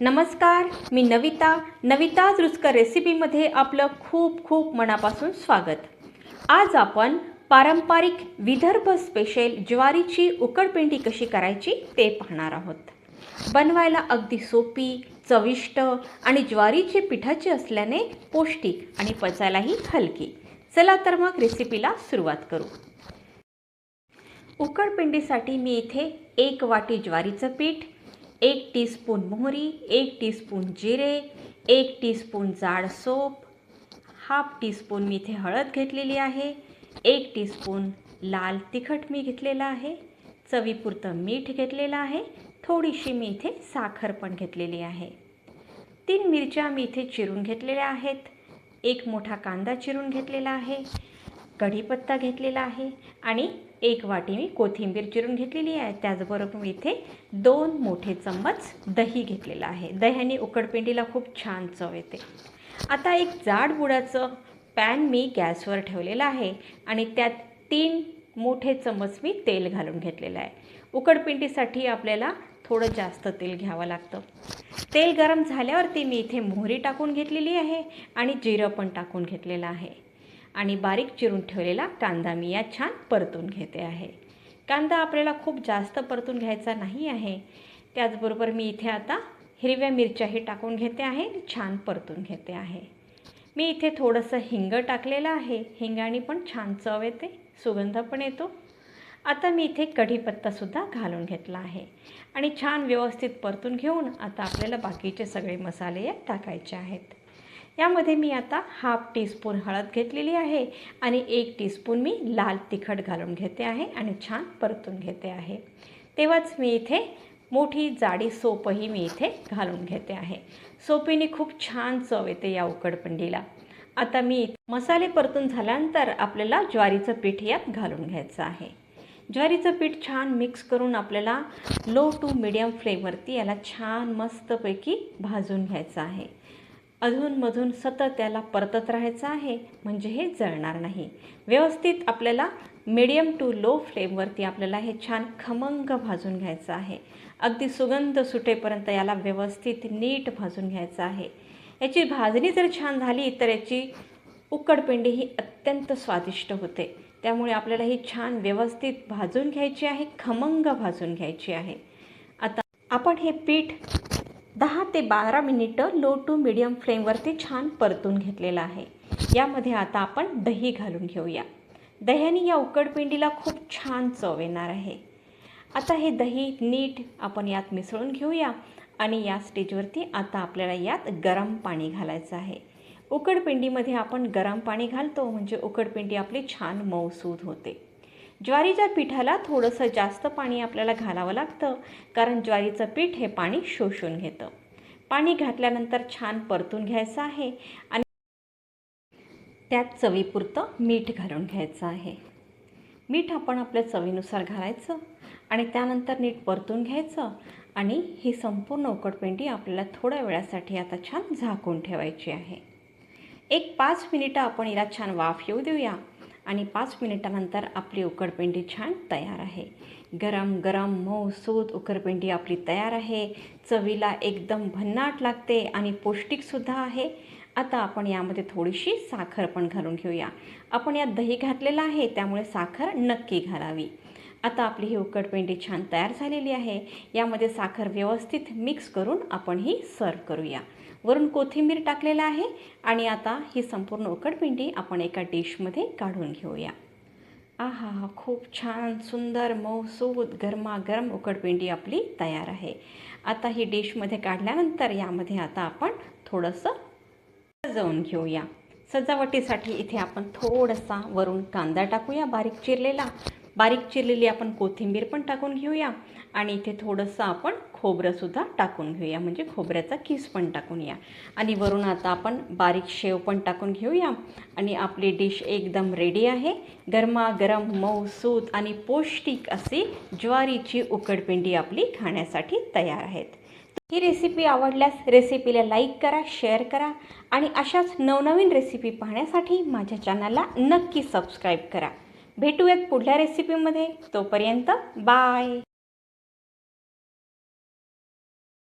नमस्कार मी नविता. नविताज रुचकर रेसिपीमध्ये आपलं खूप खूप मनापासून स्वागत. आज आपण पारंपरिक विदर्भ स्पेशल ज्वारीची उकडपिंडी कशी करायची ते पाहणार आहोत. बनवायला अगदी सोपी चविष्ट आणि ज्वारीची पिठाची असल्याने पौष्टिक आणि पचायलाही हलकी. चला तर मग रेसिपीला सुरुवात करू. उकडपिंडीसाठी मी इथे एक वाटी ज्वारीचं पीठ एक टीस्पून मोहरी एक टीस्पून जिरे एक टीस्पून जाड सोप हाफ टीस्पून मी इथे हळद घेतलेली आहे एक टीस्पून लाल तिखट मी घेतलेलं आहे चवीपुरतं मीठ घेतलेलं आहे थोडीशी मी इथे साखर पण घेतलेली आहे. तीन मिरच्या मी इथे चिरून घेतलेल्या आहेत एक मोठा कांदा चिरून घेतलेला आहे कढीपत्ता घेतलेला आहे आणि एक वाटी मी कोथिंबीर चिरून घेतलेली आहे. त्याचबरोबर मी इथे दोन मोठे चम्मच दही घेतलेलं आहे. दह्याने उकडपिंडीला खूप छान चव येते. आता एक जाड बुडाचं पॅन मी गॅसवर ठेवलेलं आहे आणि त्यात तीन मोठे चम्मच मी तेल घालून घेतलेलं आहे. उकडपिंडीसाठी आपल्याला थोडं जास्त तेल घ्यावं लागतं. तेल गरम झाल्यावरती मी इथे मोहरी टाकून घेतलेली आहे आणि जिरं पण टाकून घेतलेलं आहे. आणि बारीक चिरून ठेवलेला कांदा मी यात छान परतून घेते आहे. कांदा आपल्याला खूप जास्त परतून घ्यायचा नाही आहे. त्याचबरोबर मी इथे आता हिरव्या मिरच्याही टाकून घेते आहे छान परतून घेते आहे. मी इथे थोडंसं हिंग टाकलेलं आहे. हिंगाने पण छान चव येते सुगंध पण येतो. आता मी इथे कढीपत्तासुद्धा घालून घेतला आहे. आणि छान व्यवस्थित परतून घेऊन आता आपल्याला बाकीचे सगळे मसाले यात टाकायचे आहेत. यामध्ये मी आता हाफ टीस्पून हळद घेतलेली आहे आणि एक टीस्पून मी लाल तिखट घालून घेते आहे आणि छान परतून घेते आहे. तेव्हाच मी इथे मोठी जाडी सोपही मी इथे घालून घेते आहे. सोपीने खूप छान चव येते या उकडपंडीला. आता मी मसाले परतून झाल्यानंतर आपल्याला ज्वारीचं पीठ यात घालून घ्यायचं आहे. ज्वारीचं पीठ छान मिक्स करून आपल्याला लो टू मिडियम फ्लेमवरती याला छान मस्तपैकी भाजून घ्यायचं आहे. अधूनमधून सतत त्याला परतत राहायचं आहे म्हणजे हे जळणार नाही. व्यवस्थित आपल्याला मिडियम टू लो फ्लेमवरती आपल्याला हे छान खमंग भाजून घ्यायचं आहे. अगदी सुगंध सुटेपर्यंत याला व्यवस्थित नीट भाजून घ्यायचं आहे. याची भाजणी जर छान झाली तर याची उकडपिंडी ही अत्यंत स्वादिष्ट होते. त्यामुळे आपल्याला ही छान व्यवस्थित भाजून घ्यायची आहे खमंग भाजून घ्यायची आहे. आता आपण हे पीठ दहा ते बारा मिनिटं लो टू मिडियम फ्लेमवरती छान परतून घेतलेलं आहे. यामध्ये आता आपण दही घालून घेऊया. दह्याने या उकडपिंडीला खूप छान चव येणार आहे. आता हे दही नीट आपण यात मिसळून घेऊया आणि या स्टेजवरती आता आपल्याला यात गरम पाणी घालायचं आहे. उकडपिंडीमध्ये आपण गरम पाणी घालतो म्हणजे उकडपिंडी आपली छान मऊसूद होते. ज्वारीच्या पिठाला थोडंसं जास्त पाणी आपल्याला घालावं लागतं कारण ज्वारीचं पीठ हे पाणी शोषून घेतं. पाणी घातल्यानंतर छान परतून घ्यायचं आहे आणि त्यात चवीपुरतं मीठ घालून घ्यायचं आहे. मीठ आपण आपल्या चवीनुसार घालायचं आणि त्यानंतर नीट परतून घ्यायचं आणि ही संपूर्ण उकडपेंडी आपल्याला थोड्या वेळासाठी आता छान झाकून ठेवायची आहे. एक पाच मिनिटं आपण याला छान वाफ येऊ देऊया. आणि पाच मिनिटानंतर आपली उकडपिंडी छान तयार आहे. गरम गरम मऊसूत उकडपेंडी आपली तयार आहे. चवीला एकदम भन्नाट लागते आणि पौष्टिकसुद्धा आहे. आता आपण यामध्ये थोडीशी साखर पण घालून घेऊया. आपण यात दही घातलेलं आहे त्यामुळे साखर नक्की घालावी. आता आपली ही उकडपिंडी छान तयार झालेली आहे. यामध्ये साखर व्यवस्थित मिक्स करून आपण ही सर्व करूया. वरून कोथिंबीर टाकलेलं आहे आणि आता ही संपूर्ण उकडपिंडी आपण एका डिशमध्ये काढून घेऊया. आहा खूप छान सुंदर मऊसूद गरमागरम उकडपिंडी आपली तयार आहे. आता ही डिशमध्ये काढल्यानंतर यामध्ये आता आपण थोडंसं सजवून घेऊया. सजावटीसाठी इथे आपण थोडासा वरून कांदा टाकूया बारीक चिरलेला. बारीक चिरलेली आपण कोथिंबीर पण टाकून घेऊया. आणि इथे थोडंसं आपण खोबरंसुद्धा टाकून घेऊया. म्हणजे खोबऱ्याचा किस पण टाकून या. आणि वरून आता आपण बारीक शेव पण टाकून घेऊया. आणि आपली डिश एकदम रेडी आहे. गरमागरम मऊसूत आणि पौष्टिक अशी ज्वारीची उकडपिंडी आपली खाण्यासाठी तयार आहेत. ही रेसिपी आवडल्यास रेसिपीला लाईक करा शेअर करा. आणि अशाच नवनवीन रेसिपी पाहण्यासाठी माझ्या चॅनलला नक्की सबस्क्राईब करा. भेटूयात पुढल्या रेसिपीमध्ये तोपर्यंत बाय